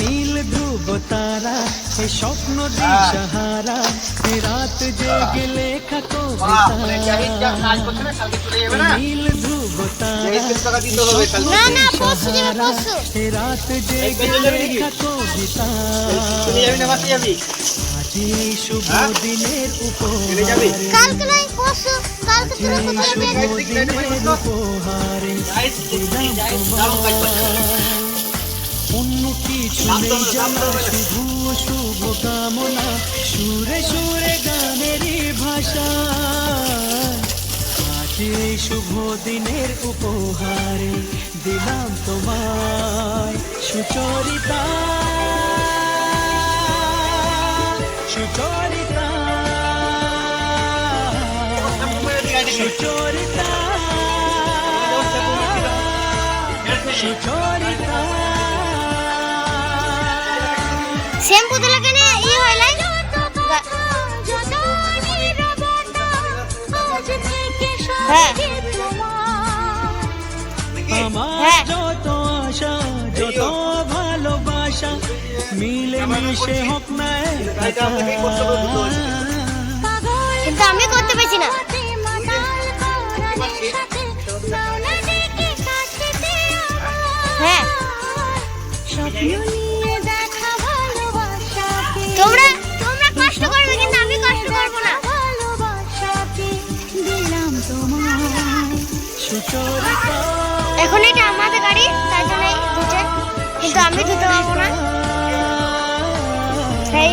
নীল ধ্রুব তারা এ স্বপ্ন হ্যাঁ। দিশাহারা এ রাত জেগে লেখা বাহ, মানে কবিতা? নীল ধ্রুব রাত জেগে? লেখা কবিতা। এই শুভ হ্যাঁ? দিনের? উপহারে। অন্য কিছু নেই জানা শুভ শুভ কামনা। সুরে সুরে গানেরই ভাষা। এই শুভ দিনের উপহারে। দিলাম তোমায় সুচরিতা। সুচরিতা। সুচরিতা। সুচরিতা। শ্যাম্পু দিলে কেন হ্যাঁ? আমার হ্যাঁ। যত আশা যত ভালোবাসা মিলে মিশে হোক না। কিন্তু আমি করতে পেরেছি না এখন এটা আমাদের গাড়ি তার জন্য ধুচ্ছে কিন্তু আমি ধুতে পারব না। এই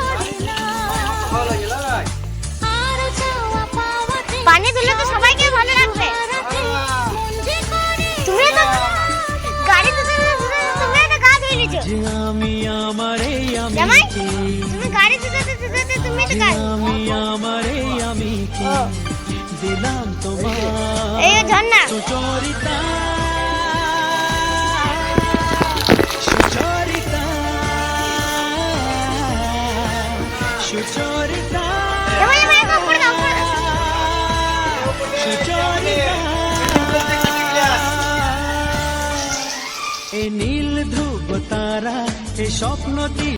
জামাই? তুমি গাড়ি ধুতে ধুতে তুমি তো গাড়ি আমি আমার এই আমি কে দিলাম তোমার এই ঝর্ণা। সুচরিতা সুচরিতা। সুচরিতা। স্বপ্ন